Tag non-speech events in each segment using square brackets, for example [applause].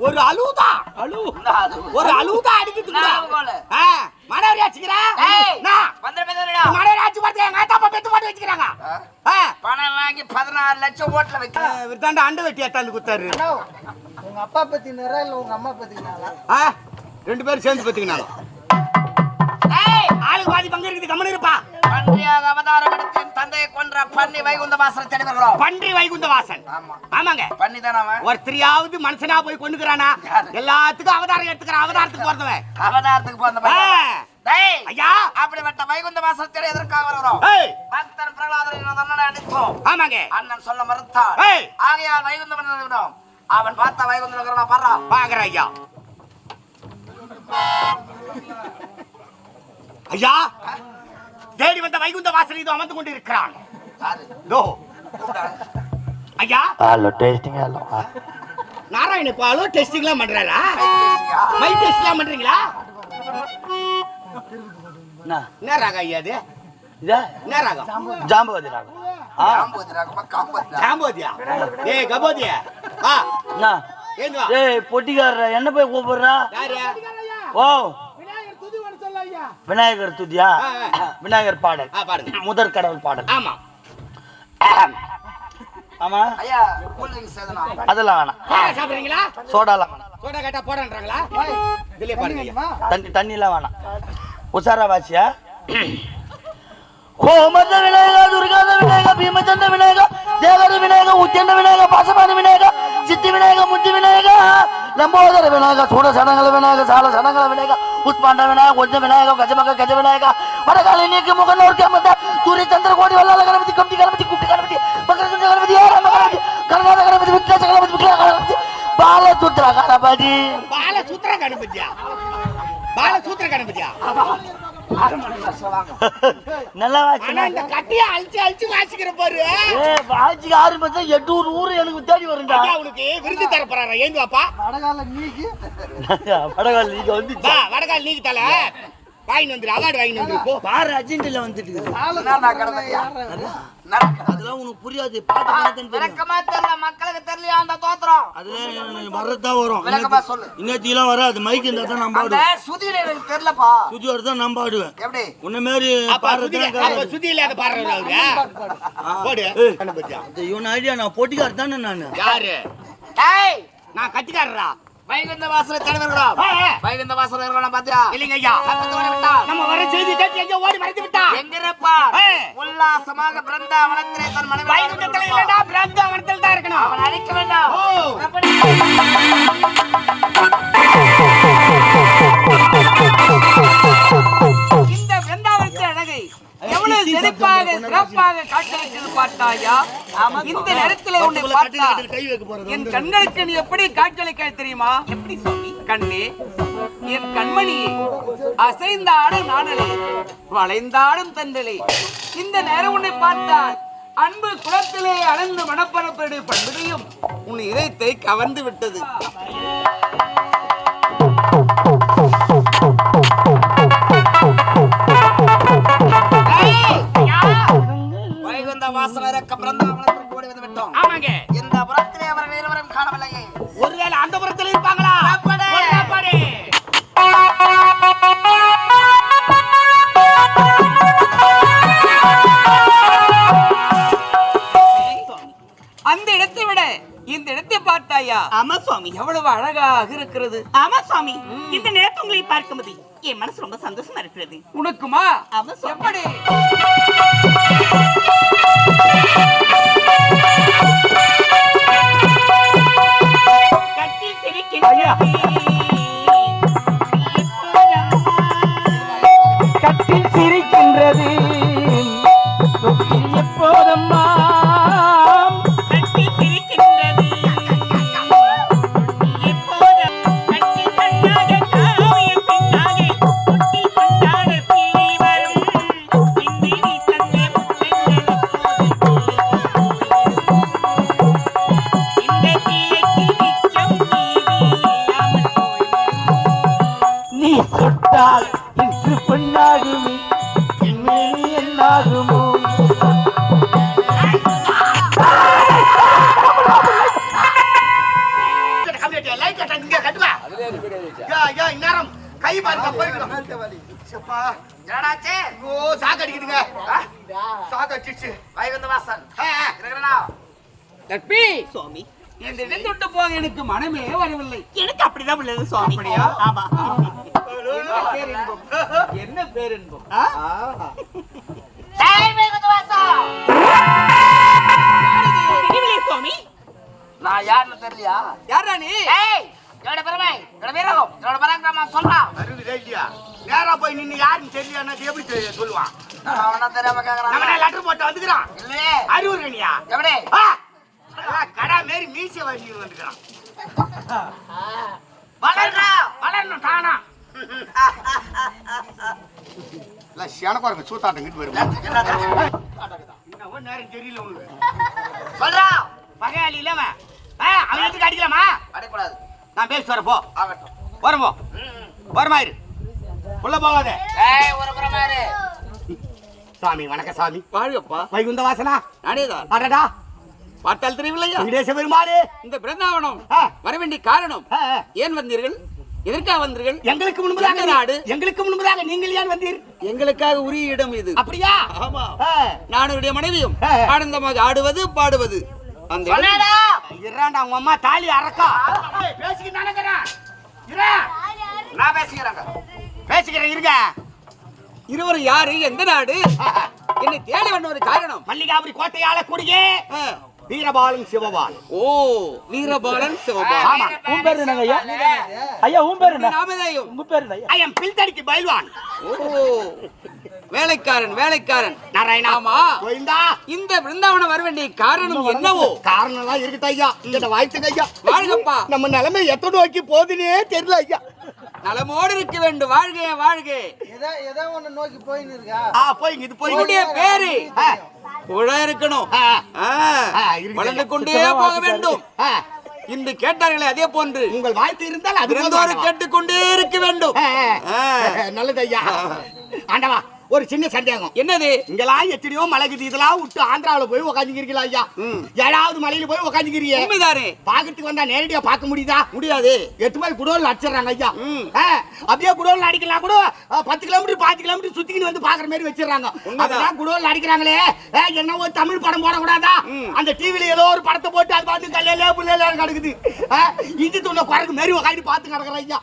ஒரு அழுவுதா? அழு. ஒரு அழுவுதா பேசுறா. மாணவரி ஆச்சு பார்த்து எங்க அப்பா பெத்து போட்டு வச்சுக்கிறாங்க. பணம் வாங்கி பதினாறு லட்சம் ஓட்டுல வைக்க. ஆ, இவர்தாண்டா அண்டு வெட்டி எத்தாந்து குத்தாரு அண்ணா, உங்க அப்பா பத்தினாரா இல்ல உங்க அம்மா பத்தினாரா ஆ, ரெண்டு பேரும் சேர்ந்து பத்துக்கினாங்க ஆளுக்கு பாதி பங்கு இருக்குது கம்மனு இருப்பா. பன்றியாக அவதாரம் எடுத்து தந்தையை கொன்ற பண்ணி வைகுந்த வாசல் தேடி வருகிறோம் பன்றி வைகுந்த வாசன் ஆமா. ஆமாங்க. பண்ணி தானே ஒருத்தரையாவது மனுஷனா போய் கொண்டுக்கிறானா? எல்லாத்துக்கும் அவதாரம் எடுத்துக்கிறான் அவதாரத்துக்கு போறதவன் அவதாரத்துக்கு. டேய் ஐயா. அப்படிப்பட்ட வைகுந்த வாசல் தேடி எதற்காக வருகிறோம் ஏய். பக்தன் பிரகலாதனை நான் அண்ணனை அடித்தோம். ஆமாங்க. அண்ணன் சொல்ல மறுத்தான் ஏய். ஆகையால் வைகுந்தம் விடும் அவன் பார்த்த வைகுந்தம் இருக்கிறான் பாரா பாக்குற ஐயா. ஐயா தேடி வந்த வைகுந்த வாசல் இது அமர்ந்து கொண்டு இருக்கிறான் ஐயா. Hello testing hello. Narayana Balu டெஸ்டிங்லாம் பண்றாரா? மை டெஸ்ட்லாம் பண்றீங்களா? என்ன? ராகம் ஐயா அது இதா? என்ன ராகம் ஜாம்பவதி ராகம் என்ன? போய் கூப்பிடுறா? யாரு? ஓ. விநாயகர் துதி ஒன்று சொல்ல ஐயா விநாயகர் துதியா. விநாயகர் பாடல். முதற் கடவுள் பாடல். ஆமா. ஆமா? ஐயா அதெல்லாம் வேணாம். சாப்பிடுறீங்களா? சோடாலாம் வேணாம். சோடா கேட்டா போடன்றாங்களா இதுலயே பாருங்க. தண்ணி தண்ணிலாம் வேணாம். உசாரா வாசியா? ஹோமத விநாயக துர்காத விநாயக பீமச்சந்த விநாயக தேவர விநாயக உத்தியண்ட விநாயக பாசமான விநாயக சித்தி விநாயக முத்தி விநாயக லம்போதர விநாயக சூட சடங்கள விநாயக சால சடங்கள விநாயக புஷ்பாண்ட விநாயக கொஞ்ச விநாயக கஜமக கஜ விநாயக வடகாலி நீக்கு முகநூர் கேமந்த சூரிய சந்திர கோடி வல்லால கணபதி கம்பி கணபதி குட்டி கணபதி மகரகுஞ்ச கணபதி ஏராம கணபதி கணநாத கணபதி விக்னேச கணபதி விக்ன கணபதி பாலசுத்ரா கணபதி. பால சூத்திர கணபதியா? பால சூத்திர கணபதியா? நல்லா இந்த கட்டிய அழிச்சு அழிச்சு வாசிக்கிற பாரு. ஏ வாட்சிக்கு ஆரம்பிச்சா எட்டூர் ஊரு எனக்கு தேடி வருண்டா ஐயா உனக்கு விருது தர போறாரா? ஏந்து வாப்பா. வடகால நீக்கி படகால் நீங்க வந்து வடகால் நீக்கு தல வாங்கிட்டு வந்துரு அவார்டு வாங்கிட்டு வந்துரு போ. பாரு அர்ஜென்டில வந்துட்டு அதெல்லாம் உனக்கு புரியாது. பாட்டு விளக்கமா தெரியல மக்களுக்கு தெரியலையா? அந்த தோத்திரம். அதெல்லாம் வரதான் வரும். விளக்கமா சொல்லு. வராது. மைக் இருந்தா தான் நான் அந்த பாடுவேன். சுதியில எனக்கு தெரியலப்பா. வரதான் நான் பாடுவேன். எப்படி? உன்ன மாரி அப்பா சுதி பாடுறதுலாம் அப்ப சுதி இல்லாத பாடுறவர் அவரு? போடு. இவன் ஐடியா நான் போட்டிக்கார் தானே நானு. யாரு? ஏய்! நான் கத்திக்காரரா வைகுந்த வாசலை ஆ. வைகுந்த வாசல் இருக்கிறோம் பாத்தியா இல்லைங்க ஐயா தப்பித்து ஓடி விட்டா நம்ம வர செய்தி கேட்டு எங்க ஓடி மறைந்து விட்டா எங்க இருப்பா ஏய். உல்லாசமாக பிருந்தாவனத்திலே தன் மனைவி வைகுண்டத்துல இல்லடா பிராந்தாவனத்தில் தான் இருக்கணும் அவன் அழைக்க வேண்டாம். இந்த பிருந்தாவனத்து அழகை எவ்வளவு செழிப்பாக சிறப்பாக காட்சியளிக்கிறது பார்த்தாயா இந்த நேரத்தில் பார்த்தா கை வைக்க போறது என் கண்களுக்கு நீ எப்படி காட்சியளிக்க தெரியுமா? எப்படி சுவாமி? கண்ணே என் கண்மணியே அசைந்தாடும் நாணலே வளைந்தாடும் தண்டலே. இந்த நேரம் உன்னை பார்த்தால் அன்பு குளத்திலே அழந்து மனப்பரப்படு பண்புடையும் உன் இதயத்தை கவர்ந்து விட்டது. வாசல் இருக்க வந்து விட்டோம். ஆமாங்க. இந்த புறத்திலே அவர்கள் இருவரும் காணவில்லையே. ஒருவேளை அந்த புறத்துல இருப்பாங்களா? புறப்படு. புறப்படு. அந்த இடத்தை விட இந்த இடத்தை பார்த்தாயா? ஆமா சுவாமி எவ்வளவு அழகாக இருக்கிறது. ஆமா சுவாமி இந்த நேரத்தை உங்களை பார்க்கும்போது என் மனசு ரொம்ப சந்தோஷமா இருக்கிறது. உனக்குமா? ஆமா. எப்படி? லைட் எனக்கு மனமே வரவில்லை. எனக்கு அப்படிதான் சுவாமி. என்ன பேரின்பம் நான் யாருன்னு தெரியலையா? யாரா நீ? என்னோட பெருமை என்னோட வீரகம் என்னோட பராக்கிரமம் சொல்றான். வருகுதே இல்லையா நேரா போய் நின்னு யாருன்னு தெரியலன்னா எப்படி சொல்லுவான். அவனா தெரியாம கேக்குறான். லெட்டர் போட்டு வந்துக்கிறான்? இல்லையே. அறிவுறு கணியா எப்படி? கடா மாரி மீசை வாங்கி வந்துக்கிறான். வளர்றா வளரணும் தானா? இல்ல சனக்கு வரங்க சூத்தாட்டம் கிட்டு நேரம் தெரியல உனக்கு சொல்றா பகையாளி இல்லாம ஆ, அவன் எதுக்கு அடிக்கலாமா? அடிக்கூடாது. நான் பேசி வரப்போ ஆகட்டும் வரமோ வரமா இரு. உள்ள போகாத. சாமி வணக்கம் சாமி. வாழ்கப்பா. வைகுந்த வாசனா? நானேதான் அடடா. பார்த்தால் தெரியவில்லையா வெங்கடேச பெருமாளே. இந்த பிருந்தாவனம். வர வேண்டிய காரணம். ஏன் வந்தீர்கள்? எதற்காக வந்தீர்கள்? எங்களுக்கு முன்பதாக நாடு? எங்களுக்கு முன்பதாக நீங்கள் ஏன் வந்தீர்? எங்களுக்காக உரிய இடம் இது. அப்படியா? ஆமா. நானுடைய மனைவியும். ஆனந்தமாக ஆடுவது பாடுவது. அந்த இறாண்டா உங்க அம்மா தாலி அறக்கா. பேசிக்கிட்டு நான் பேசிக்கிறாங்க. பேசிக்கிறேன் இருங்க. இருவரும் யாரு? எந்த நாடு? [laughs] என்னை தேடி வந்த ஒரு காரணம்? மல்லிகாபுரி கோட்டையால கூடியே ஆ. வீரபாலன் சிவபால் ஓ வீரபாலன் சிவபாலன். ஆமா. உன் பேரு என்னங்க ஐயா? ஐயா உன் பேரு என்ன? நாமதேயம். உங்க பேரு என்ன ஐயா? ஐ எம் பில்தடிக்கு பயில்வான். ஓ. வேலைக்காரன் வேலைக்காரன். நாராயணா. ஆமா கோவிந்தா. இந்த பிருந்தாவனம் வர வேண்டிய காரணம் என்னவோ? காரணம் எல்லாம் இருக்குது ஐயா? இந்த வாய்த்துக்கு ஐயா. வாழ்கப்பா. நம்ம நிலைமை எத்தனை நோக்கி போகுதுன்னே தெரியல ஐயா. நலமோடு இருக்க வேண்டும். வாழ்க வாழ்க. எதோ ஏதோ ஒண்ணு நோக்கி போயின்னு இருக்கா? ஆ போய் இது போய் பேரு. புழ இருக்கணும். வளர்ந்து கொண்டே போக வேண்டும். இன்று கேட்டார்களே அதே போன்று. உங்கள் வாழ்த்து இருந்தால் அது. கேட்டுக்கொண்டே இருக்க வேண்டும். நல்லது ஐயா. ஆண்டவா ஒரு சின்ன சந்தேகம். என்னது? இங்கெல்லாம் எத்தனையோ மலைக்குது இதெல்லாம் விட்டு ஆந்திராவுல போய் உக்காந்துக்கிறீங்களா ஐயா. ஏழாவது மலையில போய் உக்காந்துக்கிறீங்க. உண்மைதானே? பாக்கிறதுக்கு வந்தா நேரடியா பார்க்க முடியுதா? முடியாது. எட்டு போய் குடோல் அடிச்சிடறாங்க ஐயா. அப்படியே குடோல் அடிக்கலாம் கூட பத்து கிலோமீட்டர் பாஞ்சு கிலோமீட்டர் சுத்திக்கிட்டு வந்து பாக்குற மாதிரி வச்சிடறாங்க. அதெல்லாம் குடோல் அடிக்கிறாங்களே. என்ன ஒரு தமிழ் படம் போடக்கூடாதா. அந்த டிவில ஏதோ ஒரு படத்தை போட்டு அது பாட்டு கல்லையில புள்ளையில கிடக்குது. இஞ்சி துண்ண குரங்கு மாரி உக்காந்து பார்த்து கிடக்குற ஐயா.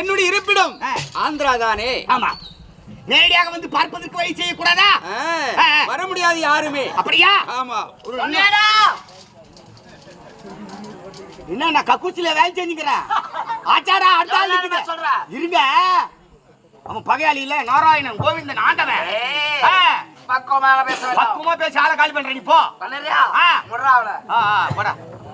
என்னுடைய இருப்பிடம். ஆந்திரா தானே? ஆமா. நேரடியாக வந்து பார்ப்பதற்கு வழி செய்யக்கூடாதா. வர முடியாது யாருமே. அப்படியா? ஆமா. என்ன நான் கக்கூசில வேலை செஞ்சுக்கிறேன். ஆச்சாரா அடுத்த ஆள்? இருங்க. அவன் பகையாளி இல்ல நாராயணன் கோவிந்தன் ஆண்டவன். பக்குவமாக பேச பக்குவமா பேசி ஆளை காலி பண்ற நீ போ. பண்ணறியா. முடுறா அவளை. போடா.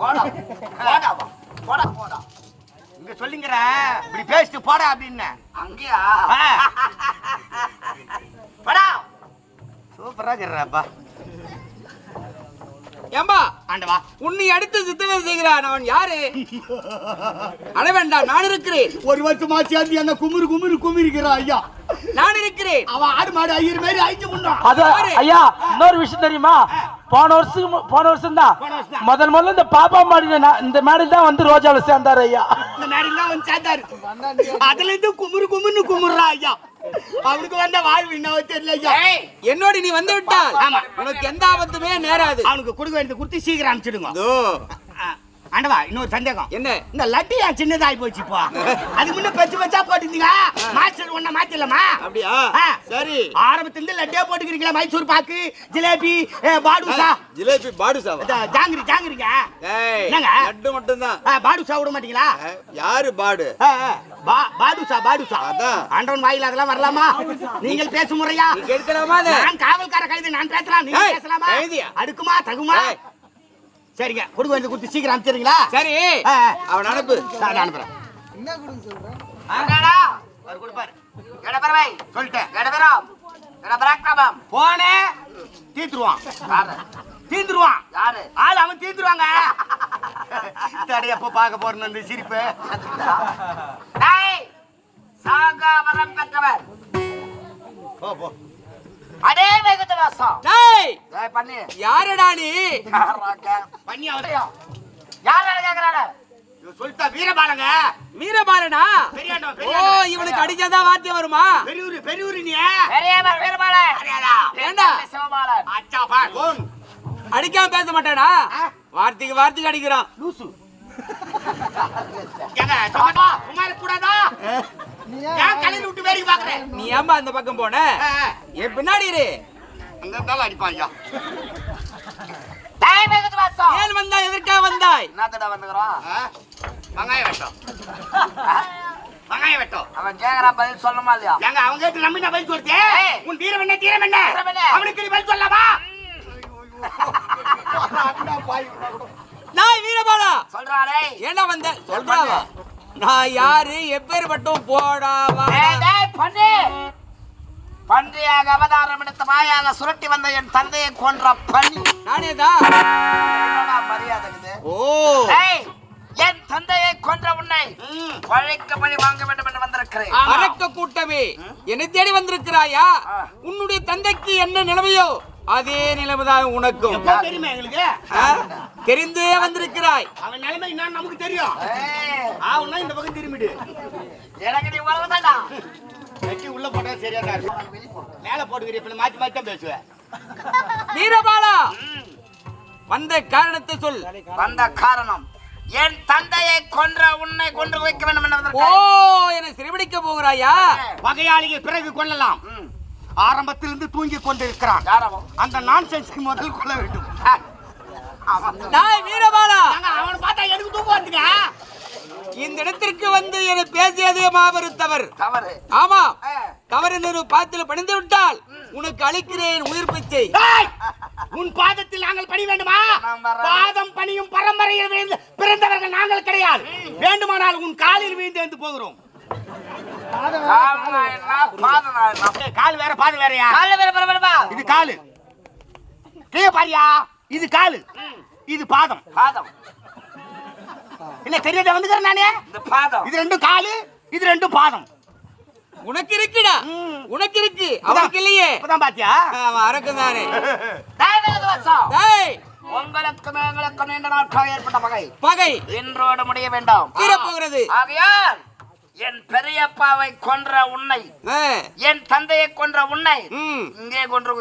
போடா. போடா போடா போடா. இங்க சொல்லிங்கிற. இப்படி பேசிட்டு போடா அப்படின்னு. அங்கேயா? சூப்பரா இருக்கிறப்பா ஏம்பா ஆண்டவா உன்னை அடுத்து சித்தனை செய்கிறான் அவன் யாரு? அழ வேண்டாம் நான் இருக்கிறேன். ஒரு வருஷமா சேர்ந்து என்ன குமுறு குமுறு குமிருக்கிறான் ஐயா? நான் இருக்கிறேன். அவன் ஆடு மாடு ஐயர் மாதிரி ஐந்து முன்னான் அது ஐயா இன்னொரு விஷயம் தெரியுமா? போன வருஷம் போன வருஷம் தான். முதல் முதல்ல இந்த பாப்பா மாடி இந்த மேடையில் தான் வந்து ரோஜாவில் சேர்ந்தாரு ஐயா. இந்த மேடையில் தான் வந்து சேர்ந்தாரு. அதுல இருந்து குமுறு குமுறுன்னு குமுறுறான் ஐயா. அவனுக்கு வந்த வாழ்வு என்ன தெரியல என்னோடு நீ வந்து விட்டால் ஆமா. உனக்கு எந்த ஆபத்துமே நேராது. அவனுக்கு கொடுக்க வேண்டியது கொடுத்து சீக்கிரம் அனுப்பிச்சிடுங்க. ஆண்டவா இன்னொரு சந்தேகம். என்ன? இந்த லட்டு ஏன் சின்னதாகி போச்சு இப்போ. அதுக்கு முன்ன பெச்சு பெச்சா போட்டுருந்தீங்க. மாஸ்டர் ஒன்ன மாத்திரலாமா? அப்படியா. சரி. ஆரம்பத்துல இருந்து லட்டே போட்டுக்கிறீங்களா? மைசூர் பாக்கு ஜிலேபி பாடுசா ஜிலேபி இந்த ஜாங்கிரி ஜாங்கிரிங்க. என்னங்க? லட்டு மட்டும்தான். ஆ, பாடுசா விட மாட்டீங்களா? யாரு பாடு? பாடுசா பாடுசா. ஆண்டவன் வாயில அதெல்லாம் வரலாமா? நீங்கள் பேசும் முறையா? நீ கேட்கலாமா? நான் காவல்கார கைது நான் பேசலாம். நீங்க பேசலாமா? கைதியா? அடுக்குமா தகுமா. சரிங்க கொடுக்க வேண்டியது கொடுத்து சீக்கிரம் அனுப்பிச்சிடுறீங்களா? சரி. அவன் அனுப்பு. நான் அனுப்புறேன். என்ன கொடுங்க சொல்றேன் கொடுப்பாரு எடபெருமை சொல்லிட்டேன். எடபெரும் எடபராக்கிரமம் போனே. தீத்துருவான் யாரு? தீந்துருவான். யாரு? ஆள் அவன் தீந்துருவாங்க. தடைய எப்போ பார்க்க போறேன்னு அந்த சிரிப்பு? டேய் சாகாவரம் பெற்றவர் போ போ. அடே வெகுத்த வாசம் டேய் டேய் பண்ணி. யாருடா நீ? யாரா கே- பண்ணி அவர். யார் வேலை கேக்குறாரு இவன் சொல்லிட்டா வீரபாலங்க. வீரபாலனா? பெரியாண்டவன் ஓ. இவனுக்கு அடிச்சாதா வார்த்தை வருமா? பெரியூரு பெரியூரு நீ. பெரியவர் வீரபாலன்? ஏண்டா? சிவபாலன். அச்சா பா அடிக்காம பேச மாட்டானா? வார்த்தைக்கு வார்த்தைக்கு அடிக்கிறான். லூசு. [laughs] நீ ஏம்பா அந்த பக்கம் போன? என் பின்னாடி இரு. அங்க அடிப்பான் ஐயா. ஏன் வந்தாய் எதற்காக வந்தாய்? என்னத்தடா வந்துக்கிறோம்? வெங்காயம் வெட்டம். வெங்காயம் வெட்டம். அவன் கேக்குறான் பதில் சொல்லணுமா இல்லையா? ஏங்க அவங்க கேட்டு நம்பி நான் பதில் சொல்லிட்டு. உன் வீரம் என்ன தீரம் என்ன? அவனுக்கு நீ பதில் சொல்லலாமா நாய் வீரபாலா. சொல்றாளே. ஏண்டா வந்த? சொல்றாவா நான் யாரு? எப்பேற்பட்டும்? போடாவா பண்ணு. பன்றியாக அவதாரம் எடுத்த மாயாக சுருட்டி வந்த என் தந்தையை கொன்ற பண்ணி நானே தான் மரியாதை ஓ. என் தந்தையை கொன்ற உன்னை பழைக்க பழி வாங்க வேண்டும் என்று வந்திருக்கிறேன். அரக்க கூட்டமே. என்னை தேடி வந்திருக்கிறாயா. உன்னுடைய தந்தைக்கு என்ன நிலைமையோ? அதே நிலைமைதான் உனக்கும். தெரியுமா எங்களுக்கு? தெரிந்தே வந்திருக்கிறாய். அவன் நிலைமை என்னன்னு நமக்கு தெரியும். ஆவுன்னா இந்த பக்கம் திரும்பிடு. எனக்கு நீ உறவுதான்டா வெட்டி உள்ள போட்டா சரியா தான் இருக்கும். மேல போட்டுக்கிற இப்ப மாத்தி மாத்தி தான் பேசுவேன் வீரபாலா! வந்த காரணத்தை சொல். வந்த காரணம். என் தந்தையை கொன்ற உன்னை கொன்று வைக்க வேண்டும் என்று ஓ சிறைபிடிக்க போகிறாயா? வகையாளிகள் பிறகு கொள்ளலாம். ஆரம்பத்திலிருந்து தூங்கி கொண்டிருக்கிறான். அந்த நான்சென்ஸ்க்கு முதல் கொள்ள வேண்டும். வீரபாலா. அவனை பார்த்தா எனக்கு தூக்கம் வந்துங்க இந்த இடத்திற்கு வந்து என்னை பேசியது மாபெரும் தவறு. தவறு. ஆமா. தவறு என்று பாத்தில் பணிந்து விட்டால் உனக்கு அளிக்கிறேன் உயிர் பிச்சை! உன் பாதத்தில் நாங்கள் பணி வேண்டுமா? பாதம் பணியும் பரம்பரையில் பிறந்தவர்கள் நாங்கள் கிடையாது. வேண்டுமானால் உன் காலில் வீழ்ந்து வந்து போகிறோம். கால் கால் வேற பாது வேறயா கால்ல வேற வேறவா? இது காலு கீழே பாரியா இது காலு இது பாதம் பாதம் இல்ல தெரியாத வந்துக்கிறேன் நானே இந்த பாதம் இது ரெண்டும் காலு இது ரெண்டும் பாதம் உனக்கு இருக்குடா உனக்கு இருக்கு அவனுக்கு இல்லையே. இப்பதான் பாத்தியா அவன் அரக்கு தானே டேய். வேதவசம். டேய் உங்களுக்கும் எங்களுக்கும் நீண்ட நாட்களாக ஏற்பட்ட பகை. பகை. இன்றோடு முடிய வேண்டாம். தீரப்போகிறது. ஆகையால் என் பெரியப்பாவை கொன்ற உன்னை என் தந்தையை கொன்ற உன்னை இங்கே கொன்று